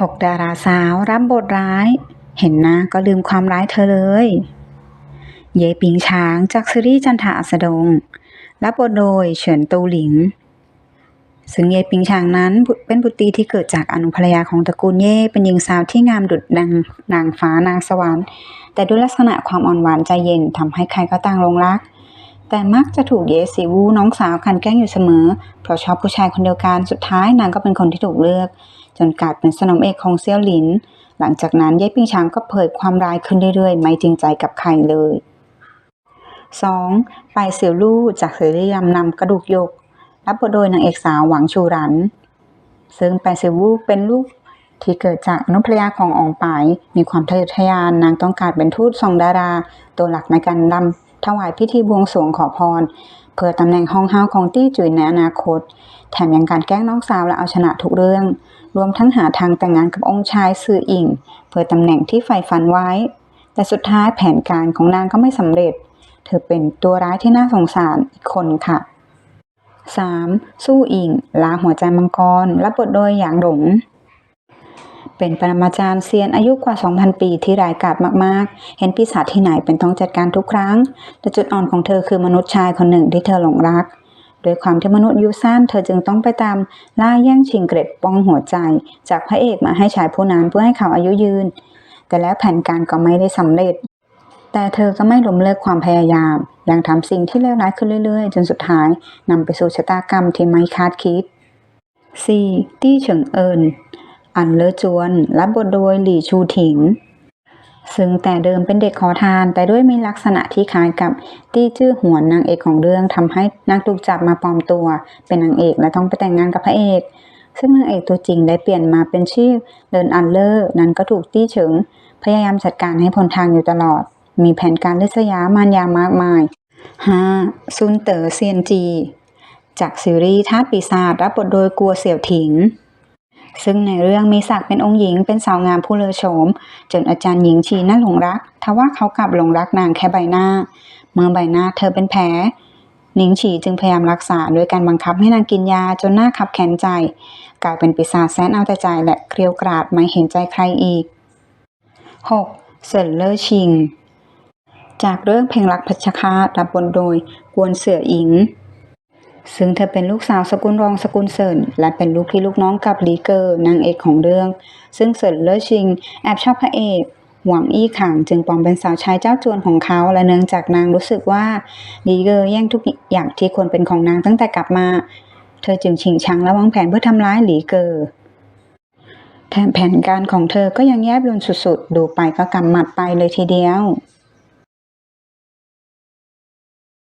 หกดาราสาวรับบทร้าย เห็นน้าก็ลืมความร้ายเธอเลย เย่ปิงช้างจากซีรีส์จันทาอัสดง รับบทโดยเฉินตูหลิง ซึ่งเย่ปิงช้างนั้นเป็นบุตรีที่เกิดจากอนุภรรยาของตระกูลเย่เป็นหญิงสาวที่งามดุจดังนางฟ้านางสวรรค์ แต่ด้วยลักษณะความอ่อนหวานใจเย็นทำให้ใครก็ต่างหลงรัก แต่มักจะถูกเยสีวูน้องสาวคันแกล้งอยู่เสมอ เพราะชอบผู้ชายคนเดียวกันสุดท้ายนางก็เป็นคนที่ถูกเลือก จนกลายเป็นสนมเอกของเซี่ยวหลิน หลังจากนั้นเย่ปิงช้างก็เผยความร้ายขึ้นเรื่อยๆ ไม่จริงใจกับใครเลย 2. ไปเสี่ยวลู่จากซีรีส์ยำนำกระดูกยก รับบทโดยนางเอกสาวหวังชูรัน ซึ่งไปเสี่ยวลู่เป็นลูกที่เกิดจากอนุภรรยาของอองปายมีความทะเยอทะยานนางต้องการเป็นทูตสองดารา ตัวหลักในการรำ ถวายพิธีบวงสรวงขอพร เพื่อตำแหน่งห้องเฮาวของตี้จุ๋ยในอนาคต แถมยังการแกล้งน้องสาวและเอาชนะทุกเรื่อง รวมทั้งหาทางแต่งงานกับองค์ชายซืออิง เพื่อตำแหน่งที่ใฝ่ฝันไว้ แต่สุดท้ายแผนการของนางก็ไม่สำเร็จ เธอเป็นตัวร้ายที่น่าสงสารอีกคนค่ะ 3. สู้อิงลาหัวใจมังกรรับบทโดยหยางหลง เป็นปรมาจารย์เซียนอายุกว่า 2,000 ปีที่รายกาจมากๆ เห็นปีศาจที่ไหนเป็นต้องจัดการทุกครั้ง แต่จุดอ่อนของเธอคือมนุษย์ชายคนหนึ่งที่เธอหลงรักโดยความที่มนุษย์อายุสั้นเธอจึงต้องไปตามล่าแย่งชิงเกร็ดป้องหัวใจ จากพระเอกมาให้ชายผู้นั้นเพื่อให้เขาอายุยืน แต่แล้วแผนการก็ไม่ได้สำเร็จ แต่เธอก็ไม่ล้มเลิกความพยายาม ยังทำสิ่งที่เลวร้ายขึ้นเรื่อยๆ จนสุดท้ายนำไปสู่ชะตากรรมที่ไม่คาดคิด 4. ตี้เฉิงเอิน อันเลอจวน รับบทโดยหลี่ชูถิง ซึ่งแต่เดิมเป็นเด็กขอทาน แต่ด้วยมีลักษณะที่คล้ายกับตี้จื้อหวนนางเอกของเรื่องทำให้นางถูกจับมาปลอมตัว เป็นนางเอกและต้องไปแต่งงานกับพระเอก ซึ่งนางเอกตัวจริงได้เปลี่ยนมาเป็นชื่อเดินอันเลอร์นั้นก็ถูกตี้เฉิง พยายามจัดการให้พ้นทางอยู่ตลอด มีแผนการลิษยามารยามากมาย 5. ซุนเต๋อเซียนจี จากซีรีส์ทาปีศาจรับบทโดยกัวเสี่ยวถิง ซึ่งในเรื่องมีศักดิ์เป็นองค์หญิงเป็นสาวงามผู้เลอโฉม จนอาจารย์หญิงชีน่าหลงรักทว่าเขากลับหลงรักนางแค่ใบหน้า เมื่อใบหน้าเธอเป็นแผลหนิงฉีจึงพยายามรักษาโดยการบังคับให้นางกินยาจนหน้าขับแขนใจ กลายเป็นปีศาจแสนเอาแต่ใจและเกลียวกราดไม่เห็นใจใครอีก 6. เซินเลอร์ชิง จากเรื่องเพลงรักพัชคาตรับบทโดย กวนเสืออิง ซึ่งเธอเป็นลูกสาวสกุลรองสกุลเซินและเป็นลูกพี่ลูกน้องกับลีเกอร์นางเอกของเรื่อง ซึ่งเซินเลอชิง แอบชอบพระเอกหวังอี้ขังจึงปลอมเป็นสาวใช้เจ้าจวนของเขาและเนื่องจากนางรู้สึกว่าลีเกอร์แย่งทุกอย่างที่ควรเป็นของนางตั้งแต่กลับมา เธอจึงชิงชังและวางแผนเพื่อทำร้ายหลีเกอร์แถมแผนการของเธอก็ยังแยบยลสุดๆ ดูไปก็กำหมัดไปเลยทีเดียว